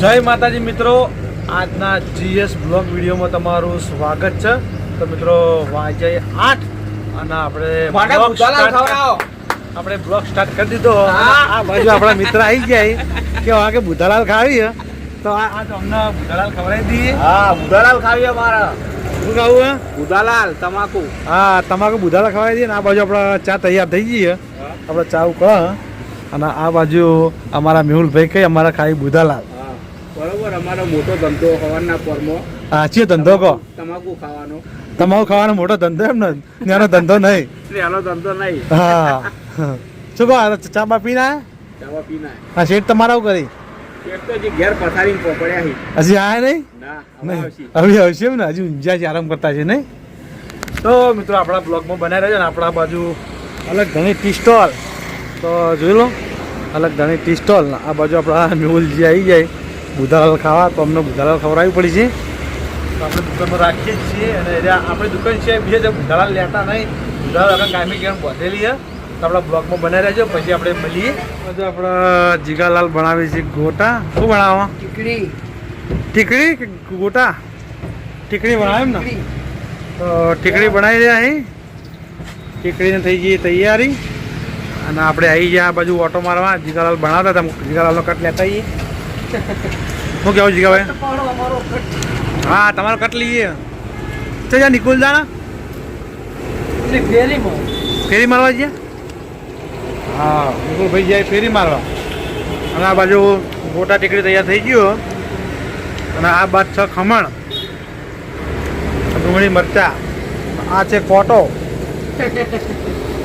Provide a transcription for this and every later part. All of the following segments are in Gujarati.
જય માતાજી મિત્રો આજના જીએસ બ્લોગ વિડીયોમાં તમારું સ્વાગત છે. તો મિત્રો વાજે આઠ અને આપણે. આપણે બ્લોગ સ્ટાર્ટ કરી દીધો. આ બાજુ આપણા મિત્ર આવી ગયા કે વાગે બુધાલાલ ખાવી તો આ અમને બુધાલાલ ખવડાવી દઈએ. હા બુધાલાલ ખાવી અમારા. શું ખાવું ઉદાલાલ તમાકુ. હા તમાકુ બુધાલાલ ખવાઈ દઈએ ને આ બાજુ આપણા ચા તૈયાર થઈ ગઈ આપણે ચા ઉકળે. અને આ બાજુ અમારા મેહુલભાઈ કઈ અમારા ખાઈ બુધાલાલ. અમારો મોટો ધંધો હવાના પોરમાં હા છે ધંધો કહો તમાકુ ખાવાનો. તમાકુ ખાવાનો મોટો ધંધો એમ ને? ત્યાંનો ધંધો નહીં. ત્યાંનો ધંધો નહીં. હા. શું કહો આ ચા બા પીને? ચાવા પીના હા શેઠ તમારા કરી? જે હજી આયા નહીં? હવે આવશે. એમ ને? હજી ઊંઝા છે આરામ કરતા છે નહીં? તો મિત્રો આપણા બ્લોગમાં બનાવી રહ્યા છે ને આપણા બાજુ અલગ ઘણી ટી સ્ટોલ. તો જોઈ લો અલગ ઘણી ટી સ્ટોલ આ બાજુ આપણા મેહુલજી આવી જાય બુધાલાલ ખાવા તો અમને બુધાલાલ ખવડાવવી પડી છે. તો આપણે દુકાનમાં રાખીએ જ છીએ અને આપણી દુકાન છે બીજા જે બુધાલાલ લેતા નહીં બુધાલાલ આગળ કાયમી કેમ બાંધેલી છે. તો આપણા બ્લોગમાં બનાવી રહેજો પછી આપણે મળીએ. બધું આપણે જીગાલાલ બનાવીએ છીએ ગોટા. શું બનાવો ટીકડી. ટીકડી કે ગોટા? ટીકડી બનાવે એમ ને તો ટીકડી બનાવી રહ્યા અહીં. ટીકડીને થઈ ગઈ તૈયારી. અને આપણે આવી ગયા આ બાજુ ઓટો મારવા. જીગાલાલ બનાવતા હતા જીગાલાલનો કટ લેતા આવીએ શું કહેવું જીગાભાઈ? હા તમારો કટ લઈએ. તો જ્યાં નિકુલ જાણા ફેરી મારવા ગયા હા નિકુલભાઈ જાય ફેરી મારવા. અને આ બાજુ ગોટા ટેકડી તૈયાર થઈ ગયો. અને આ બાદ છે ખમણ ડુંગળી મરચા. આ છે કોટો.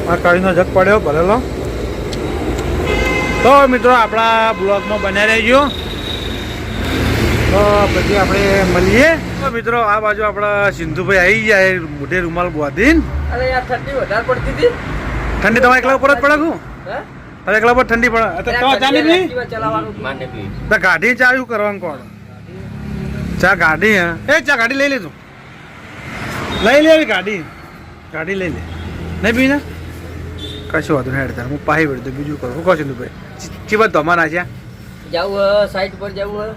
આ કઢીનો જગ પડ્યો ભરેલો. તો મિત્રો આપણા બ્લોગમાં બન્યા રહેજો. તો પછી આપણે મળીએ. તો મિત્રો આ બાજુ આપણા સિંધુભાઈ આવી જાય મોઢે રૂમાલ બોધીન અરે યાર ઠંડી વધારે પડતી હતી. ઠંડી તમારે એકલા ઉપર જ પડે હું? અરે એકલા ઉપર ઠંડી પડે? તો તો ચાલી બી? તો ગાડી ચા શું કરવાનું કોણ? ચા ગાડી હે? એ ચા ગાડી લઈ લેજો. લઈ લે ગાડી. ગાડી લઈ લે. નહીં બી ને કશું વાંધો નહીં હેડ તાર હું પાહી વળી દઉં. બીજું કરું. કહો સિંધુભાઈ. ભાઈ ચી બાદ ધમાના છે? જવું સાઈડ પર જવું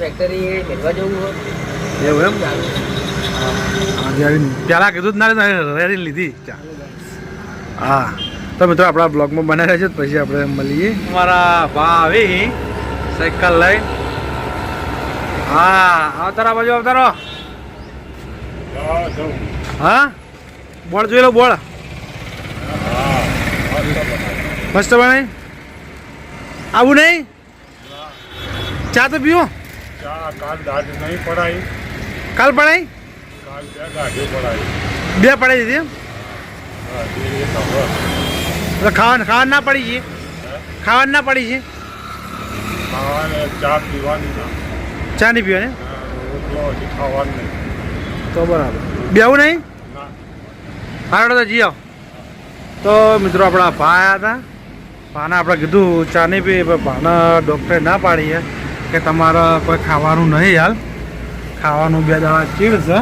ફેક્ટરી જવું એવું એમ? પેલા કીધું જ ના રેડી લીધી. ચા. હા. તો મિત્રો આપણા બ્લોગમાં બનાવ્યા છે પછી આપણે મળીએ. અમારા ભાવી સાયકલ લઈ. હા આવતારો આ બાજુ અવતારો હા? બોળ જોઈ લો બોળ મસ્ત બને. આવું નહીં? ચા તો પીવો. ચા કાલ દાઢ નહીં પડાઈ કાલ પડાય? કાલ બે ગાડીઓ પડાઈ બે પડાઈ દીધી એમ? હા, એ એટલે ખાવા ખાવા ના પડી છે? ખાવા ના પડી છે? ખાવાને ચા પીવાની ચા નહીં પીવાની ખાવાનું નહીં. તો બરાબર. બેવું નહીં? હારો તો જીઓ તો મિત્રો આપણા ભા આવ્યા હતા. ભાને આપણે કીધું ચા નહીં પી પણ ભાને ડૉક્ટરે ના પાડી છે. કે તમારે કોઈ ખાવાનું નહીં હાલ ખાવાનું બે દાડા ચીડ છે.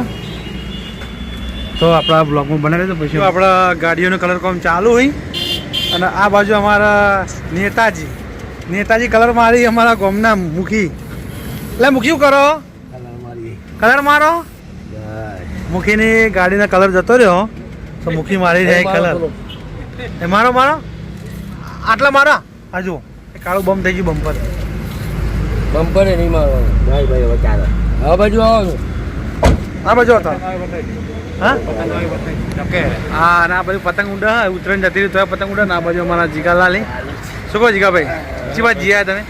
તો આપણા બ્લોગમાં બનાવી દે પછી. આપણા ગાડીઓનો કલર કોમ ચાલુ હોય. અને આ બાજુ અમારા નેતાજી. નેતાજી કલર મારી અમારા ગોમના મુખી. એટલે મુખી કરો? કલર મારો? મુખીની ગાડીનો કલર જતો રહ્યો. તો મુખી મારી જાય કલર એ મારો મારો? આટલા મારા? આ એ કાળું બમ થઈ ગયું બમ્પર બમ્પર નહીં મારવાનું. ભાઈ ભાઈ હવે ચાલો. આ બાજુ આવવાનું. આ બાજુ હતા હા? હા અને આ બાજુ પતંગ ઉડા ઉત્તરાયણ જતી રહી તો પતંગ ઉડા ના બાજુ અમારા જીગાલાલી શું કહો જીગાભાઈ શી વાત જીયા તમે?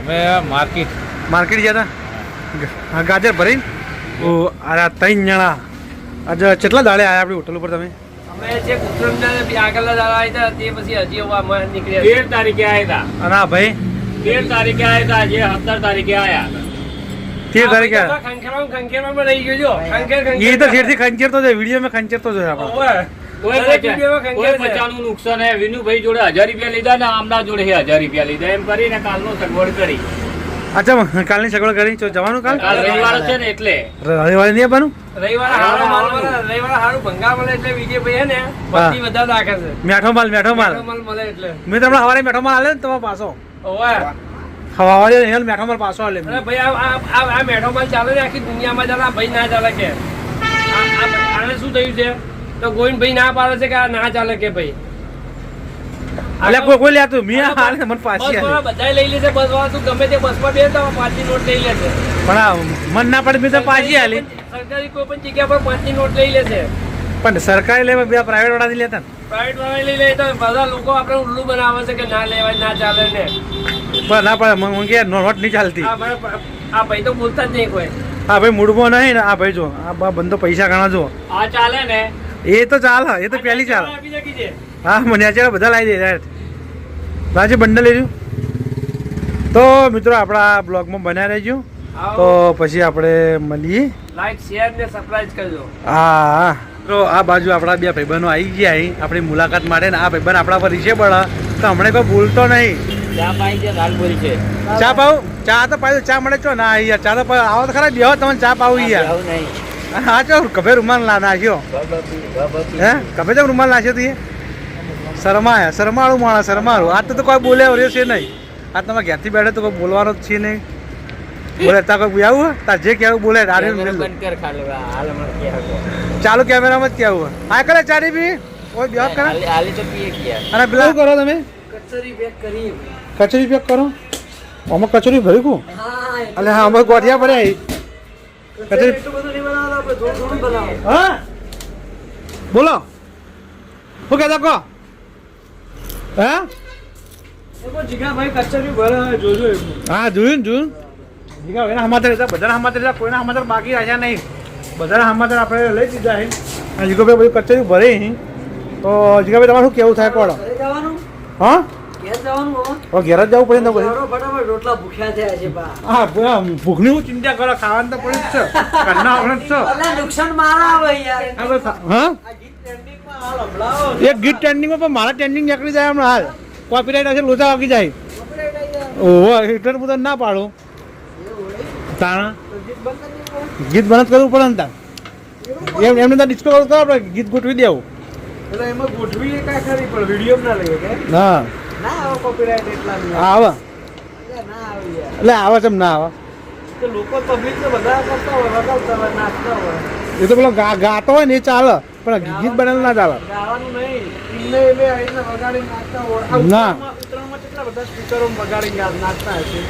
અમે માર્કેટ. માર્કેટ ગયા હતા હા ગાજર ભરી ઓ અરે ત્રણ જણા. આજે કેટલા દાડે આવ્યા આપણી હોટલ ઉપર તમે? અમે જે ઉત્તરાયણ આગળના દાડા આવ્યા હતા તે પછી હજી નીકળ્યા તેર તારીખે આવ્યા અને આ ભાઈ. તેર તારીખે આવ્યા જે સત્તર તારીખે આવ્યા તેર તારીખે. ખંખેરમાં ખંખેરમાં રહી ગયો જો. ખંખેર ખંખેર એ તો શેરથી ખંચેર તો છે વીડિયો મેં તો આપણે. પચાસનું નુકસાન હે? વિનુભાઈ જોડે હજાર રૂપિયા લીધા ને આમના જોડે હજાર રૂપિયા લીધા. એમ કરીને કાલનો સગવડ કરી. અચ્છા કાલની સગવડ કરી? તો જવાનું કાલ? કાલ રવિવાર છે ને એટલે. રવિવારે નહીં આવવાનું રવિવારે હારો માલ મળે, રવિવારે હારું મળે એટલે વિજય હે ને બત્તી વધારે રાખે છે. મેઠો માલ મેઠો માલ. મળે એટલે. મેં તમને સવારે મેઠો માલ આલે ને તમારો પાછો. ઓવે. ખવાવા દે હેલ મેઠો માલ પાછો આલે ભાઈ આ આ- મેઠો માલ ચાલે ને આખી દુનિયામાં ચાલે ભાઈ ના ચાલે કે. આને શું થયું છે? તો ગોવિંદ ભાઈ ના પાડે છે કે આ ના ચાલે કે ભાઈ? અલે કોઈ કોઈ લેતું મી હાલે મને પાછી બસ બધાય લઈ લેશે બસ વાળા તું ગમે તે બસમાં બે તો પાંચની નોટ લઈ લેશે પણ આ મન ના પડે મેં તો પાછી આલી સરકારી કોઈ પણ જગ્યા પર પાંચની નોટ લઈ લેશે પણ સરકારી લેવા બે પ્રાઇવેટ વાળાથી લેતા ને? પ્રાઇવેટ વાળા લઈ લેતા બધા લોકો આપણે ઉલ્લુ બનાવે છે કે ના લેવાય ના ચાલે ને. પણ ના પણ મને નોટ નહીં ચાલતી. આ ભાઈ તો બોલતા જ નહીં કોઈ. હા ભાઈ મૂળમાં નહીં ને આ ભાઈ જો આ બંધો પૈસા ગણા જો. આ ચાલે ને. એ તો ચાલ એ તો પહેલી ચાલ. હા મને આજે બધા લાવી દે યાર. રાજે બંડલ લેજો તો મિત્રો આપણા બ્લોગમાં બનાવી રહેજો. તો પછી આપણે મળીએ. લાઈક શેર ને સબસ્ક્રાઇબ કરજો. હા. તો આ બાજુ આપણા બે ભાઈબંધો આવી ગયા અહીં. આપણી મુલાકાત માટે ને આ ભાઈબંધ આપણા પર રીચે બળે તો હમણાં કોઈ ભૂલતો નહીં. ચા પાણી છે ચા પાવ? ચા તો પાવ ચા મળે છો ના યાર. ચા તો પાવ આવો તો ખરા બેહો તમને ચા પાવું યાર. હા ચો કભે રૂમાલ ના નાખ્યો. હે? કભે તો રૂમાલ નાખ્યો તી શરમાયા શરમાળું માણસ શરમાળું. આ તો તો કોઈ બોલે રહ્યો છે નહીં. આ તમે ઘેરથી બેઠે તો કોઈ બોલવાનો જ છે નહીં. બોલે તા કોઈ આવું તાર જે કહેવું બોલે રાડે બંધ કર ખાલી હાલ કે ચાલુ કેમેરામાં જ કહેવું હા. કરે ચારી બી. ઓય બ્યાક કરે. હાલી તો પીએ ગયા અરે પેલા કરો તમે? કચરી પેક કરી કચરી પેક કરો? આમાં કચોરી ભરી કું? હા અલે હા અમે ગોઠિયા પડે. કચોરી એટલું બધું નહીં બનાવતા આપણે થોડું થોડું બનાવો હા? બોલો. શું કહેતા કહો? હા? એ કોઈ જીગાભાઈ કચરી ભરે જોજો હા જોયું ને જોયું. જીગા એના સમાચાર લીધા બધાના સમાચાર હતા કોઈના સમાચાર બાકી રહ્યા નહીં. બધાના સમાચાર આપણે લઈ દીધા છે. અને જીગોભાઈ બધું કચેરી ભરે તો જીગાભાઈ તમારે શું કેવું થાય કોણ? હા? હવે ઘેર જ જવું પડે પછી? રોટલા ભૂખ્યા થયા છે હા ભૂખની હું ચિંતા કરો ખાવાનું તો પડે જ છે. ઘરના આપણે જ છે. નુકસાન મારા આવે યાર. હા એક ગીત ટ્રેન્ડિંગમાં પણ મારા ટ્રેન્ડિંગ નીકળી જાય હમણાં હાલ. કોપીરાઈટ હશે લોચા વાગી જાય. ઓહો એટલે હું ના પાડું. તાણા? ગીત બંધ કરવું પડે ને તાર એમ એમને ત્યાં ડિસ્કો કરો આપણે ગીત ગોઠવી દેવું. એટલે એમાં ગોઠવીએ કાંઈ ખરી પણ વીડિયો ના લઈએ કે? હા. ના આવે એટલા આવે. એટલે ના આવે એટલે આવે છે એમ ના આવે. તો લોકો પબ્લિક તો બધા કરતા હોય વગાડતા હોય નાચતા હોય. એ તો પેલો ગા ગાતો હોય ને એ ચાલે પણ ગીત બનાવેલું ના ચાલે. ગાવાનું નહીં. એમને એમે આવી નાચતા હોય. ના.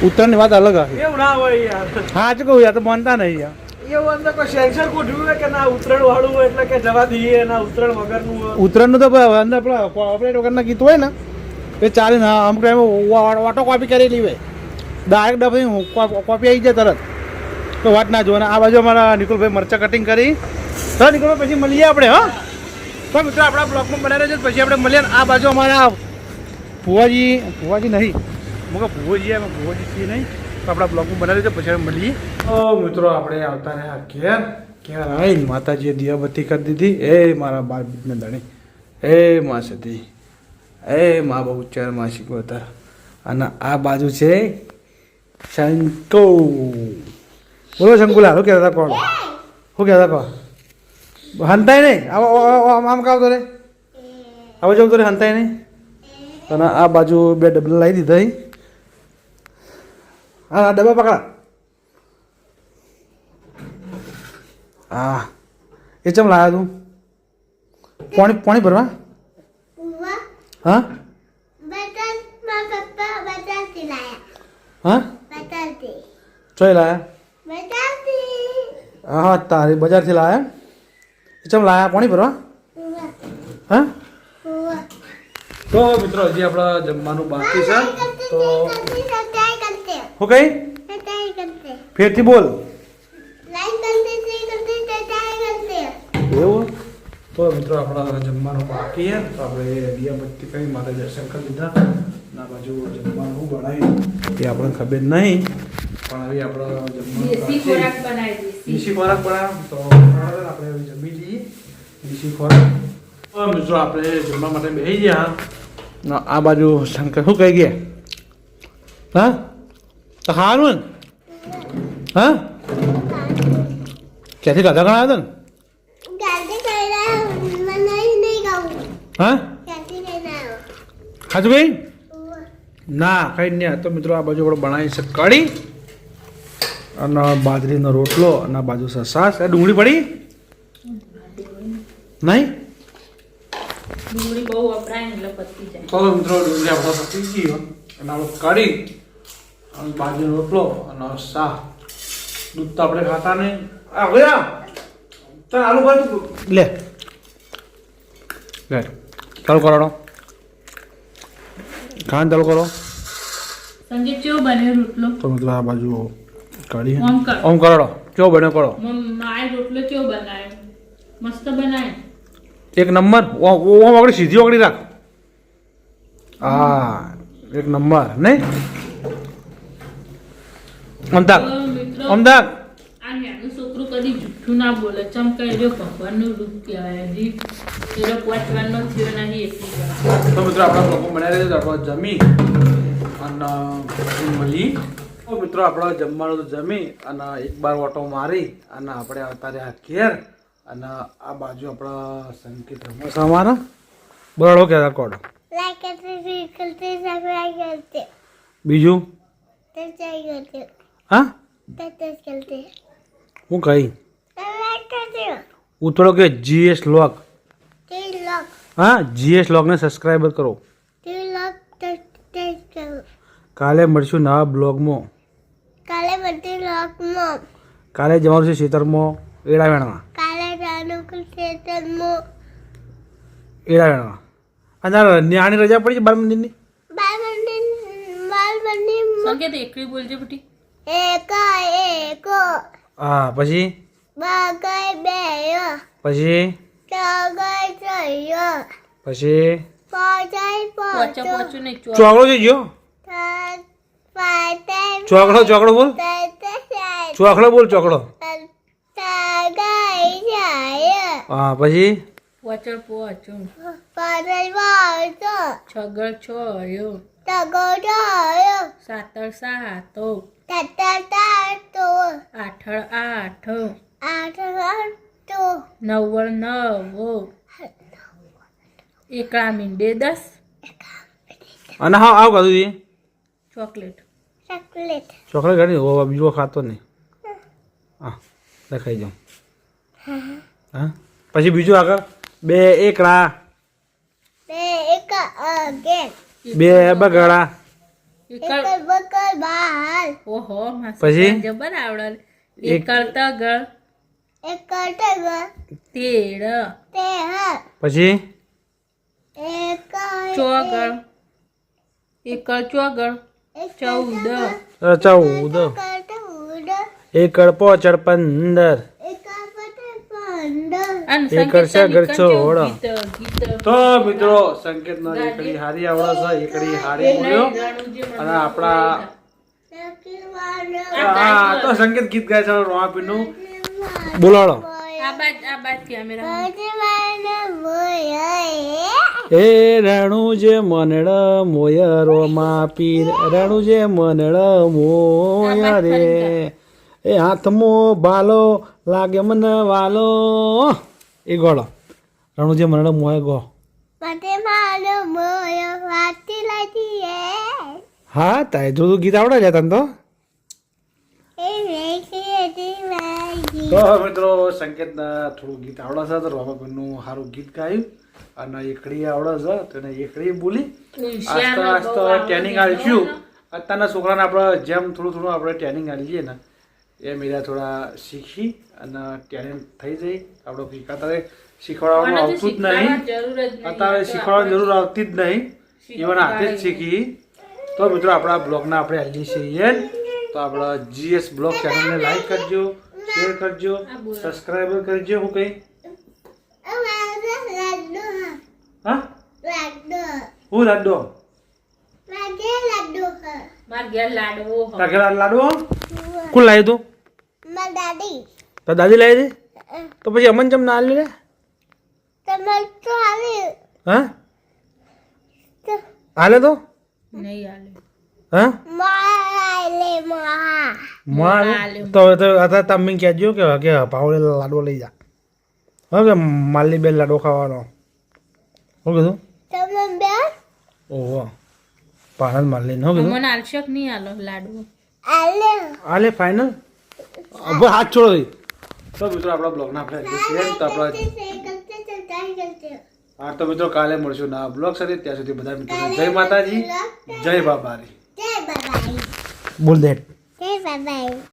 ઉત્તરની વાત અલગ હશે એવું ના હોય યાર. હા જ કહું યાર તો માનતા નહીં યાર. એવું અંદર કોઈ સેન્સર ગોઠવ્યું હોય કે ના ઉત્તરાયણ વાળું હોય એટલે કે જવા દઈએ ના ઉત્તરાયણ વગરનું ઉત્તરાયણનું તો અંદર પેલા વગરના ગીત હોય ને એ ચાલે ને અમુક ટાઈમે ઓટો કોપી કરેલી હોય. ડાયરેક્ટ ડબી કોપી આવી જાય તરત. તો વાત ના જો ને આ બાજુ અમારા નિકુલભાઈ મરચા કટિંગ કરી. તો નિકુલભાઈ પછી મળીએ આપણે હા. તો મિત્રો આપણા બ્લોગમાં બનાવી રહેજો પછી આપણે મળીએ આ બાજુ અમારા ભુવાજી ભુવાજી નહીં. મુકે ભુવાજી અમે ભુવાજી છીએ નહીં. તો આપણા બ્લોગમાં બનાવી રહેજો પછી મળીએ. તો મિત્રો, આપણે આવતા રહ્યા ઘેર ઘેર આવીને માતાજીએ દિયાબત્તી કરી દીધી. એ મારા બાર બીજને દણી એ મા સતી. એ મા બહુ ચાર મા શીખવતા અને આ બાજુ છે શંકુ બોલો શંકુલા શું કહેતા હતા કોણ? શું કહેતા કોણ? હંતાય નહીં? આવો આમ કાવતો રે. આવો જવું તો રે, હંતાય નહીં? અને આ બાજુ બે ડબલા લાવી દીધા. હા. આ ડબ્બા પકડા. હા એ ચમ લાવ્યા તું? પાણી પાણી ભરવા? હા. હા. ચોય લાયા? હા તારી બજારથી લાયા. ચમ લાયા? પાણી ભરવા? હા. તો મિત્રો હજી આપણા જમવાનું બાકી છે. તો હું કઈ? ફેરથી બોલ. એવું? તો મિત્રો આપણા જમવાનું બાકી છે. તો આપણે દિયાબત્તી કરી માતા દર્શન કરી લીધા. ના બાજુ જમવાનું બનાવ્યું. એ આપણને ખબર નહીં. પણ હવે આપણે જમવાનું દેશી ખોરાક બનાવ્યો તો આપણે જમી લઈએ. દેશી ખોરાક. તો મિત્રો આપણે જમવા માટે બેસી ગયા. આ બાજુ શંકર શું કહી ગયા હા? તો હારું ને હા? ક્યાંથી ગાધા ગણા હતા ને. હા? ખાધું ભાઈ ના કઈ નહીં. તો મિત્રો આ બાજુ આપણે બનાવી છે કઢી અને બાજરીનો રોટલો અને આ બાજુ છે છાશ એ ડુંગળી પડી? નહીં? ડુંગળી બહુ વપરાય એટલે પતી જાય. તો મિત્રો ડુંગળી આપણો પતી ગયો અને આપણે કઢી અને બાજરીનો રોટલો અને શાહ દૂધ તો આપણે ખાતા નહીં. આ ગયા ચાલ આલુ ભાઈ લે. લે. ચાલુ કરાડો. ખાંડ ચાલુ કરો. સંગીત ચેવો બન્યો રોટલો? તો મિત્રો આ બાજુ કઢી ઓમ કરાડો. ચેવો કેવો બન્યો કરો મ- માએ રોટલો ચેવો બનાવ્યો? મસ્ત બનાવ્યો? એક નંબર ઓમ ઓ સીધી ઓગળી રાખ. હા એક નંબર નહીં? આ નાનું છોકરું કદી જુઠ્ઠું ના બોલે. ચમકાઈ રહ્યો ભગવાનનું રૂપ કહેવાય. હજી એનો પહોંચવાનો થયો નહીં તો મિત્રો આપણા લોકો બનાવી રહ્યા છે આપણે જમી અને મળી. તો મિત્રો આપણે જમવાનું જમી અને એક બાર ઓટો મારી અને આપણે આવતા રહ્યા ઘેર અને આ બાજુ આપણા સંકેત અમારા. બરાડો કે રેકોર્ડ બીજું? હા? હું કઈ? ઉતરો કે જીએસ લોક હા જીએસ લોગને સબસ્ક્રાઈબર કરો. કાલે મળશું નવા બ્લોગમાં. કાલે બધી બ્લોગમાં કાલે જવાનું છે ખેતરમાં વેળા વેણવા અને ન્યાની રજા પડી છે બાલ મંદિરની? સંકેત પછી? બગઈ બેયો. પછી? ચગઈ ચયો. પછી? પોચાઈ પોચો પોચો ને ચોકડો જઈ ગયો ચોકડો ચોકડો બોલ. ચોકડો હા પછી? વચર પોચું પાદર વાળતો. છગર છોયો તગર ડાયો સાતળ સાતો સાતર સાતો આઠળ આઠ. આઠળ આઠો નવ્વળ નવો. એકળા મીંડે દસ. અને હા આવ કાધું જી. ચોકલેટ. ચોકલેટ. ચોકલેટ ગાડી બીજો ખાતો નહીં. હા લખાઈ જાઉં. હા? પછી બીજું આગળ. બે એકડા. બે એક અગેન. બે બગડા. એક બકર બાલ. ઓહો પછી? જબર આવડે. એક- એકળ તગળ એક ટગ તેડ. તે હ પછી? એક ચોગળ એકળ ચોગળ ચૌદ. ચૌદ. એકડ પોચડ પંદર. એક છોડ. ગીત ગીત. તો મિત્રો એકડી હારી આવડે છે એકડી હારી બોલ્યો. અને આપણા હા તો સંકેત ગીત ગાય છે રોમાપીનું બોલાડો હે બાદ આ બાદ કેમેરા ભગવાન મોયે એ રણુ જે મનડ મોય રોમા પીર રણુ જે મનડ મોય રે. એ હાથમો ભાલો લાગે મને વાલો. એ ગોળો. રણુજે જે મનડ મોય ગો. પતે માનો મોય વાતી લાગી એ હા તાય જો તું ગીત આવડે છે તને તો. તો મિત્રો સંકેત થોડું ગીત આવડે છે તો રોમાપીરનું સારું ગીત ગાયું અને એકડી આવડે છે તો એને એકડી બોલી. આસ્તે આસ્તે ટ્રેનિંગ આવીશું અત્યારના છોકરાને આપણે જેમ થોડું થોડું આપણે ટ્રેનિંગ આલીએ ને એ મીરા થોડા શીખી અને ટેલેન્ટ થઈ જાય આપણો કંઈક અત્યારે શીખવાડવાનું આવતું જ નહીં. અત્યારે શીખવાડવાની જરૂર આવતી જ નહીં. એવાના હાથે જ શીખી તો મિત્રો આપણા બ્લોગના આપણે આલીએ છીએ તો આપણા જીએસ બ્લોગ ચેનલને લાઈક કરજો શેર કરજો સબસ્ક્રાઈબર કરજો હું કઈ. લાડુ હા? હું લાડો? લાગે ઘેર લાડવો લાડવો કોણ લાવ્યું તું? મારી દાદી. તો દાદી લાવી હતી? તો પછી અમન ચમ ના લે? તમાર તો આવી હા? હાલે તો? નહીં આલે. હા? માલે માં તો હવે તો અત્યારે તમે કહેજો કે કે પાવડે લાડવો લઈ જા. હા કે માલી બે લાડવો ખાવાનો. શું? કીધું તમે બે? ઓહો. પાણલ માલ લઈને કીધું મને આલશક નહીં આલો લાડવો? આલે. ફાઇનલ હવે હાથ છોડો તો મિત્રો આપણો બ્લોગના આપણે તો આપણા હા તો મિત્રો કાલે મળશું ના બ્લોગ સાથે. ત્યાં સુધી બધા મિત્રો જય માતાજી જય બાબારી. બોલ દેટ જય બાબારી.